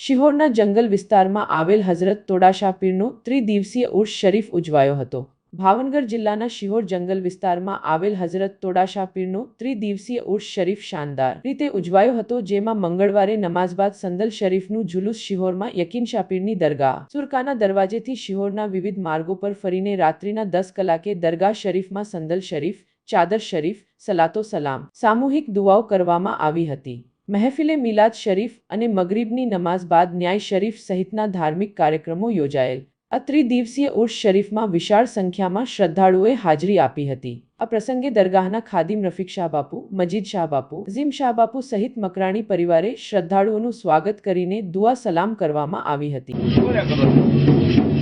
શિહોરના જંગલ વિસ્તારમાં આવેલ હઝરત તોડાશા પીરનો ત્રિદિવસીય ઉર્ષ શરીફ ઉજવાયો હતો. ભાવનગર જિલ્લાના શિહોર જંગલ વિસ્તારમાં આવેલ હઝરત તોડાશા પીરનો ત્રિદિવસીય ઉર્ષ શરીફ શાનદાર રીતે ઉજવાયો હતો, જેમાં મંગળવારે નમાઝ બાદ સંદલ શરીફનું જુલુસ શિહોરમાં યકીન શાપીરની દરગાહ, સુરકાના દરવાજેથી શિહોરના વિવિધ માર્ગો પર ફરીને રાત્રિના દસ કલાકે દરગાહ શરીફમાં સંદલ શરીફ, ચાદર શરીફ, સલાતો સલામ સામૂહિક દુઆઓ કરવામાં આવી હતી. મહેફિલે મિલાદ શરીફ અને મગરીબની નમાઝ બાદ ન્યાય શરીફ સહિતના ધાર્મિક કાર્યક્રમો યોજાયેલ. આ ત્રિદિવસીય ઉર્ષ શરીફમાં વિશાળ સંખ્યામાં શ્રદ્ધાળુઓએ હાજરી આપી હતી. આ પ્રસંગે દરગાહના ખાદિમ રફીક શાહ બાપુ, મજીદ શાહ બાપુ, ઝીમ શાહ બાપુ સહિત મકરાણી પરિવારે શ્રદ્ધાળુઓનું સ્વાગત કરીને દુઆ સલામ કરવામાં આવી હતી.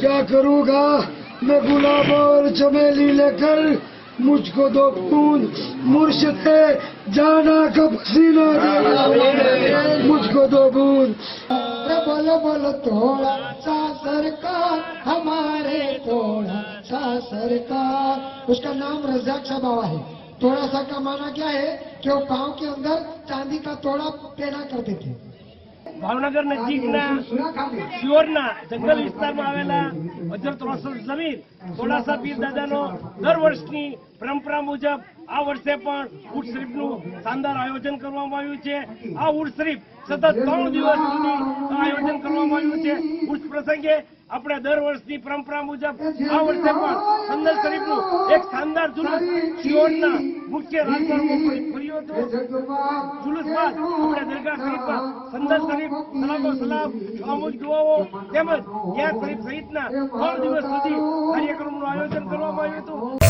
کیا کروں گا؟ میں گلاب اور چمیلی لے کر مجھ کو دو خون مرشد سے جانا کب سینا مجھ کو دو بون بل بل تھوڑا سا سرکار थोड़ा सा सरकार उसका नाम रजाक साहब बाबा है थोड़ा सा का माना क्या है कि वो पाँव के अंदर चांदी का तोड़ा पहना करते थे ભાવનગર નજીકના શિયોરના જંગલ વિસ્તારમાં આવેલા હજર ત્રણસો જમીન થોડાસા પીર દાદાનો દર વર્ષની પરંપરા મુજબ આ વર્ષે પણ શરીફનું શાનદાર આયોજન કરવામાં આવ્યું છે. આ ઉર્સ શરીફ સતત ત્રણ દિવસ સુધી આયોજન કરવામાં આવ્યું છે. ઉર્સ પ્રસંગે આપણે દર વર્ષની પરંપરા મુજબ આ વર્ષે પણ સંદર શરીફનું એક શાનદાર જુલુસ શિયોરના મુખ્ય પર ફર્યું હતું? જુલુસ બાદ આપણે દરગાહ શરીફમાં સંદર શરીફ સલામો સલામ સામૂહિક દુઆઓ તેમજ યાદ શરીફ સહિતના ત્રણ દિવસ સુધી કાર્યક્રમનું આયોજન કરવામાં આવ્યું હતું.